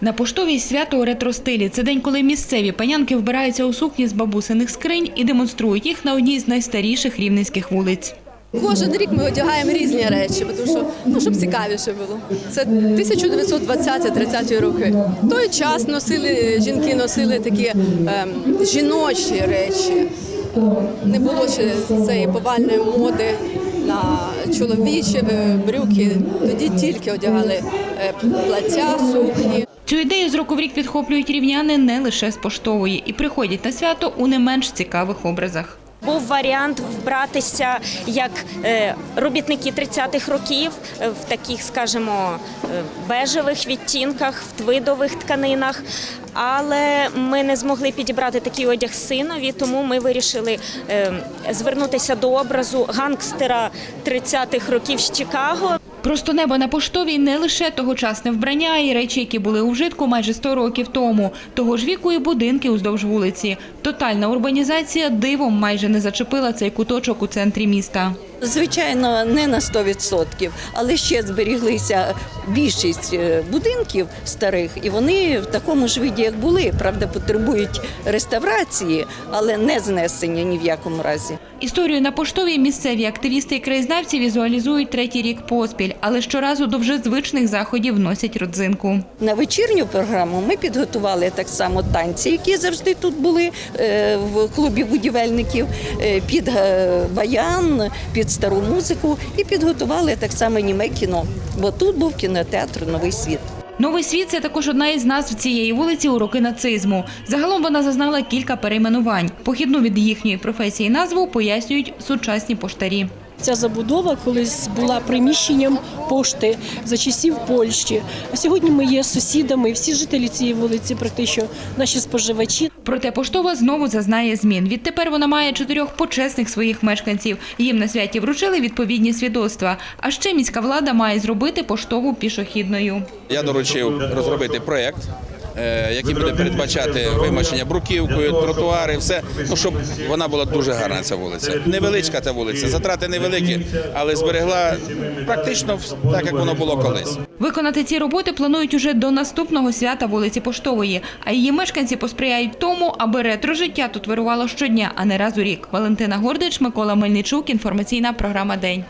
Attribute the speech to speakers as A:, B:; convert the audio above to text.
A: На поштовій свято у ретро-стилі. Це день, коли місцеві панянки вбираються у сукні з бабусиних скринь і демонструють їх на одній з найстаріших рівненських вулиць.
B: Кожен рік ми одягаємо різні речі, тому що ну щоб цікавіше було. Це 1920-30 роки. Той час носили жінки, носили такі ем, жіночі речі. Не було ще цієї повальної моди на чоловічі е, брюки. Тоді тільки одягали е, плаття, сукні.
A: Цю ідею з року в рік підхоплюють рівняни не лише з поштової і приходять на свято у не менш цікавих образах.
C: Був варіант вбратися як е, робітники 30-х років е, в таких, скажімо, е, бежевих відтінках, в твидових тканинах. Але ми не змогли підібрати такий одяг синові, тому ми вирішили звернутися до образу гангстера 30-х років з Чикаго.
A: Просто небо на поштовій не лише тогочасне вбрання, й речі, які були у вжитку майже 100 років тому. Того ж віку і будинки уздовж вулиці. Тотальна урбанізація дивом майже не зачепила цей куточок у центрі міста.
D: Звичайно, не на 100%, але ще зберіглися більшість е, будинків старих, і вони в такому ж виді, як були. Правда, потребують реставрації, але не знесення ні в якому разі.
A: Історію на поштовій місцеві активісти і краєзнавці візуалізують третій рік поспіль, але щоразу до вже звичних заходів вносять родзинку.
D: На вечірню програму ми підготували так само танці, які завжди тут були е, в клубі будівельників, е, під баян, під стару музику, і підготували так само німе кіно. Бо тут був кінотеатр Новий світ.
A: Новий світ це також одна із назв цієї вулиці у роки нацизму. Загалом вона зазнала кілька перейменувань. Похідну від їхньої професії назву пояснюють сучасні поштарі.
E: Ця забудова колись була приміщенням пошти за часів Польщі. А сьогодні ми є сусідами. Всі жителі цієї вулиці, практично наші споживачі.
A: Проте поштова знову зазнає змін. Відтепер вона має чотирьох почесних своїх мешканців. Їм на святі вручили відповідні свідоцтва. А ще міська влада має зробити поштову пішохідною.
F: Я доручив розробити проєкт, е, який буде передбачати вимощення бруківкою, тротуари, все, ну щоб вона була дуже гарна. Ця вулиця. Невеличка та вулиця, затрати невеликі, але зберегла практично так, як воно було колись.
A: Виконати ці роботи планують уже до наступного свята вулиці Поштової. А її мешканці посприяють тому, аби ретро життя тут вирувало щодня, а не раз у рік. Валентина Гордич, Микола Мельничук. Інформаційна програма День.